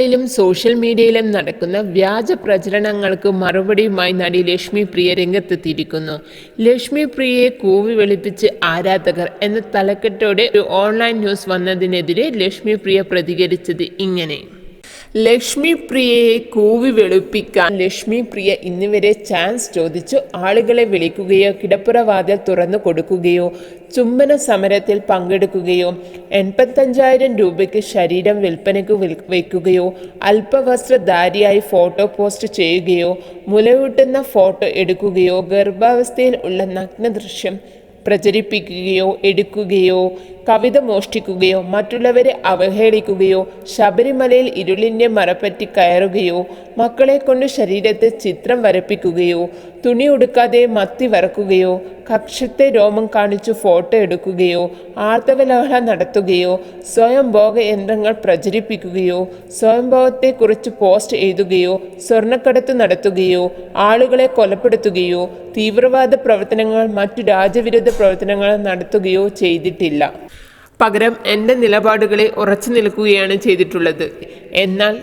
ിലും social മീഡിയയിലും നടക്കുന്ന വ്യാജ പ്രചരണങ്ങൾക്ക് മറുപടിയുമായി നടി ലക്ഷ്മി പ്രിയ രംഗത്തെത്തിയിരിക്കുന്നു. ലക്ഷ്മി പ്രിയയെ കൂവി വെളുപ്പിച്ച് ആരാധകർ എന്ന തലക്കെട്ടോടെ ഒരു ഓൺലൈൻ ന്യൂസ് വന്നതിനെതിരെ ലക്ഷ്മി പ്രിയ പ്രതികരിച്ചത് ഇങ്ങനെ. ലക്ഷ്മി പ്രിയയെ കൂവി വെളുപ്പിക്കാൻ ലക്ഷ്മി പ്രിയ ഇന്നുവരെ ചാൻസ് ചോദിച്ചു. ആളുകളെ വിളിക്കുകയോ കിടപ്പുറവാതിൽ തുറന്നു കൊടുക്കുകയോ ചുംബന സമരത്തിൽ പങ്കെടുക്കുകയോ എൺപത്തഞ്ചായിരം രൂപയ്ക്ക് ശരീരം വിൽപ്പനയ്ക്ക് വിൽ- വയ്ക്കുകയോ അല്പവസ്ത്രധാരിയായി ഫോട്ടോ പോസ്റ്റ് ചെയ്യുകയോ മുലയൂട്ടുന്ന ഫോട്ടോ എടുക്കുകയോ ഗർഭാവസ്ഥയിൽ ഉള്ള നഗ്ന ദൃശ്യം പ്രചരിപ്പിക്കുകയോ എടുക്കുകയോ കവിത മോഷ്ടിക്കുകയോ മറ്റുള്ളവരെ അവഹേളിക്കുകയോ ശബരിമലയിൽ ഇരുളിന്റെ മറപ്പറ്റി കയറുകയോ മക്കളെ കൊണ്ട് ശരീരത്തെ ചിത്രം വരപ്പിക്കുകയോ തുണി ഉടുക്കാതെ മത്തി വറക്കുകയോ കക്ഷത്തെ രോമം കാണിച്ചു ഫോട്ടോ എടുക്കുകയോ ആർത്തവലഹള നടത്തുകയോ സ്വയംഭോഗ യന്ത്രങ്ങൾ പ്രചരിപ്പിക്കുകയോ സ്വയംഭോഗത്തെക്കുറിച്ച് പോസ്റ്റ് എഴുതുകയോ സ്വർണക്കടത്ത് നടത്തുകയോ ആളുകളെ കൊലപ്പെടുത്തുകയോ തീവ്രവാദ പ്രവർത്തനങ്ങൾ മറ്റു രാജ്യവിരുദ്ധ പ്രവർത്തനങ്ങൾ നടത്തുകയോ ചെയ്തിട്ടില്ല. പകരം എന്റെ നിലപാടുകളെ ഉറച്ചു നിൽക്കുകയാണ് ചെയ്തിട്ടുള്ളത്. എന്നാൽ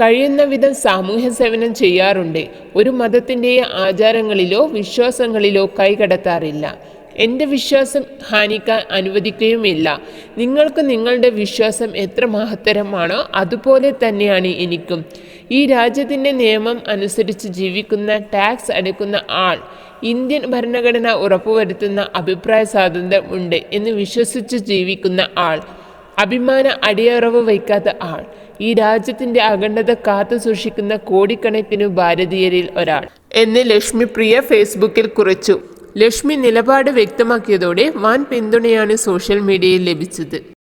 കഴിയുന്ന വിധം സാമൂഹ്യ സേവനം ചെയ്യാറുണ്ട്. ഒരു മതത്തിന്റെ ആചാരങ്ങളിലോ വിശ്വാസങ്ങളിലോ കൈകടത്താറില്ല. എന്റെ വിശ്വാസം ഹാനിക്കാൻ അനുവദിക്കുകയുമില്ല. നിങ്ങൾക്ക് നിങ്ങളുടെ വിശ്വാസം എത്ര മഹത്തരമാണോ അതുപോലെ തന്നെയാണ് എനിക്കും. ഈ രാജ്യത്തിന്റെ നിയമം അനുസരിച്ച് ജീവിക്കുന്ന ടാക്സ് അടയ്ക്കുന്ന ആൾ ഇന്ത്യൻ ഭരണഘടന ഉറപ്പുവരുത്തുന്ന അഭിപ്രായ സ്വാതന്ത്ര്യം ഉണ്ട് എന്ന് വിശ്വസിച്ച് ജീവിക്കുന്ന ആൾ അഭിമാന അടിയറവ് വയ്ക്കാത്ത ആൾ ഈ രാജ്യത്തിന്റെ അഖണ്ഡത കാത്തു സൂക്ഷിക്കുന്ന കോടിക്കണക്കിനു ഭാരതീയരിൽ ഒരാൾ. എന്ന് ലക്ഷ്മി പ്രിയ ഫേസ്ബുക്കിൽ കുറിച്ചു. ലക്ഷ്മി നിലപാട് വ്യക്തമാക്കിയതോടെ വൻ പിന്തുണയാണ് സോഷ്യൽ മീഡിയയിൽ ലഭിച്ചത്.